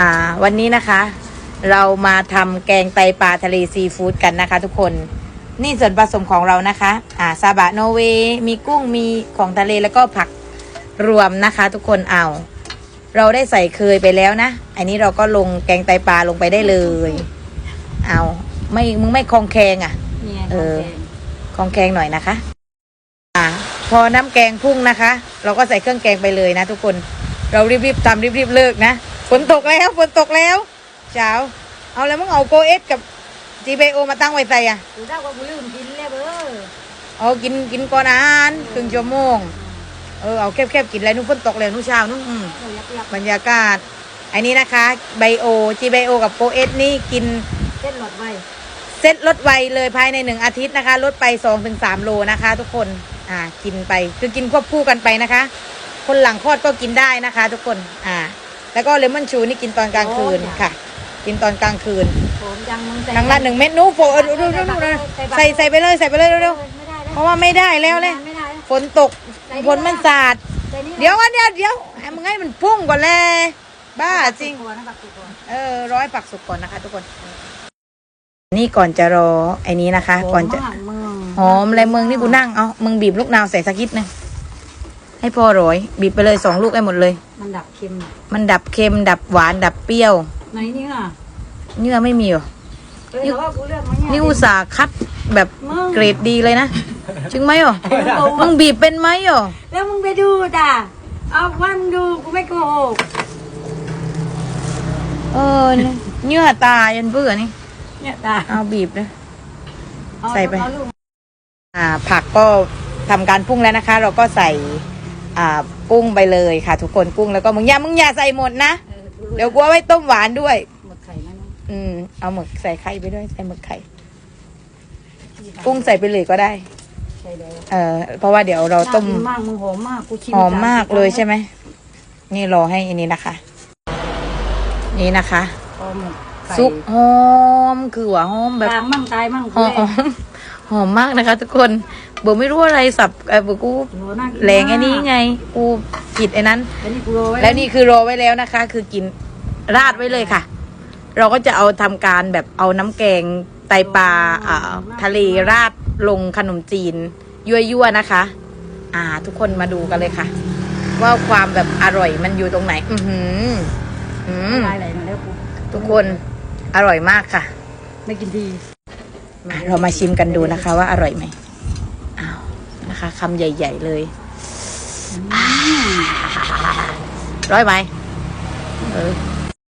อ่า วันนี้นะคะ เรามาทำแกงไตปลาทะเลซีฟู้ดกันนะคะ ทุกคน นี่ส่วนผสมของเรานะคะ อ่าซาบะโนเวย์มีกุ้งมีของทะเลแล้วก็ผักรวมนะคะ ทุกคนเอา เราได้ใส่เคยไปแล้วนะ อันนี้เราก็ลงแกงไตปลาลงไปได้เลย เอาไม่มึงไม่คลองแคงอะนี่ไงเออของแกงคลองแคงหน่อยนะคะ อ่า พอน้ำแกงพุ่งนะคะ เราก็ใส่เครื่องแกงไปเลยนะ ทุกคน เรารีบๆทำรีบๆเลิกนะฝ นตกแล้วฝนตกแล้วเจ้าเอาแล้วมึงเอาโกเอสกับ GBO มาตั้งไว้ใส่อะกูได้ว่ากูลืมกินเลยเบ้อเอากินกินก่อนอาหารครึ่งชั่วโมงเออเอาแคบๆกินอะไรนู่นฝนตกแล้วนู่นเช้านู่นอืมเออยักยักบรรยากาศ อันนี้นะคะไบโอ GBO กับโกเอสนี่กินเส้นหลอดไว้เซ็ตลดไวเลยภายในหนึ่งอาทิตย์นะคะ ลดไป2อถึงสโลนะคะ ทุกคนอ่ากินไปคือกินควบคู่กันไปนะคะ คนหลังคลอดก็กินได้นะคะ ทุกคนอ่า แล้วก็เลมอนชูนี่กินตอนกลางคืนค่ะ กินตอนกลางคืนผมยังมึงครั้งละหนึ่งเม็ดนู้โฟเออดูดูดูดูดูใส่ใส่ไปเลยใส่ไปเลยเร็วไม่ได้ๆเพราะว่าไม่ได้แล้วเลยไม่ได้ฝนตกฝนมันสาด เดี๋ยววันเดียวเดี๋ยวให้มึงให้มันพุ่งก่อนเลยบ้าจริงตัวนะปักตัวเออร้อยปักสุกก่อนนะคะ ทุกคน นี่ก่อนจะรอไอ้นี้นะคะ ก่อนจะมึงหอมเลยมึงนี่กูนั่งเอามึงบีบลูกนาวใส่สักนิดนึง ให้พอโรยบีบไปเลยสองลูกให้หมดเลย มันดับเค็มมันดับเค็ม ดับหวานดับเปรี้ยวไหนนี่อะเนื้อไม่มีหรอเออแต่ว่ากูเลือกมาเนี่ยนี่อุตส่าห์คัดแบบมึงเกรดดีเลยนะจริงไหมหรอมึงบีบเป็นไหมหรอแล้วมึงไปดูด่าเอาวันดูกูไม่โกหกเออเนี่ยเนื้อตายันเบื่อนี่ เนี่ยตาเอาบีบเลยเอาใส่ไป เอาลูก อ่าผักก็ทำการปรุงแล้วนะคะ เราก็ใส่ อ่ากุ้งไปเลยค่ะ ทุกคนกุ้งแล้วก็มึงอย่ามึงอย่าใส่หมดนะเออรู้เดี๋ยวกลัวไว้ต้มหวานด้วย หมดไข่แล้วนะอืมเอาหมึกใส่ไข่ไปด้วยใส่หมึกไข่ กุ้งใส่ไปเลยก็ได้ ใช่แล้วเออเพราะว่าเดี๋ยวเราต้มน่ากินมากมึงหอมมากกูชิมหอมมากเลยใช่ไหมไหมนี่รอให้อันนี้นะคะ นี่นะคะหอมไก่ซุปหอมคือว่าหอมแบบกลางมั่งตายมั่งหอมหอมมากนะคะ ทุกคน เบอร์ไม่รู้อะไรสับเออเบอร์กูโหน่ากินแรงไอ้นี้มากไง กูผิดไอ้นั้น แล้วนี่กูโรยแล้วนี่คือรอไว้แล้วนะคะ คือกินราดไว้เลยค่ะ เราก็จะเอาทำการแบบเอาน้ำแกงไตปลาอ่าทะเลราดลงขนมจีน ยั่วๆนะคะ อ่า ทุกคนมาดูกันเลยค่ะ ว่าความแบบอร่อยมันอยู่ตรงไหน อือหืออืมลายไหลมาแล้วกูทุกคนอร่อยมากค่ะ ไม่กินดีอะเรามาชิมกันดูนะคะว่าอร่อยไหมอ้าว นะคะคำใหญ่ ๆ เลยอ่าร้อยไหมเออ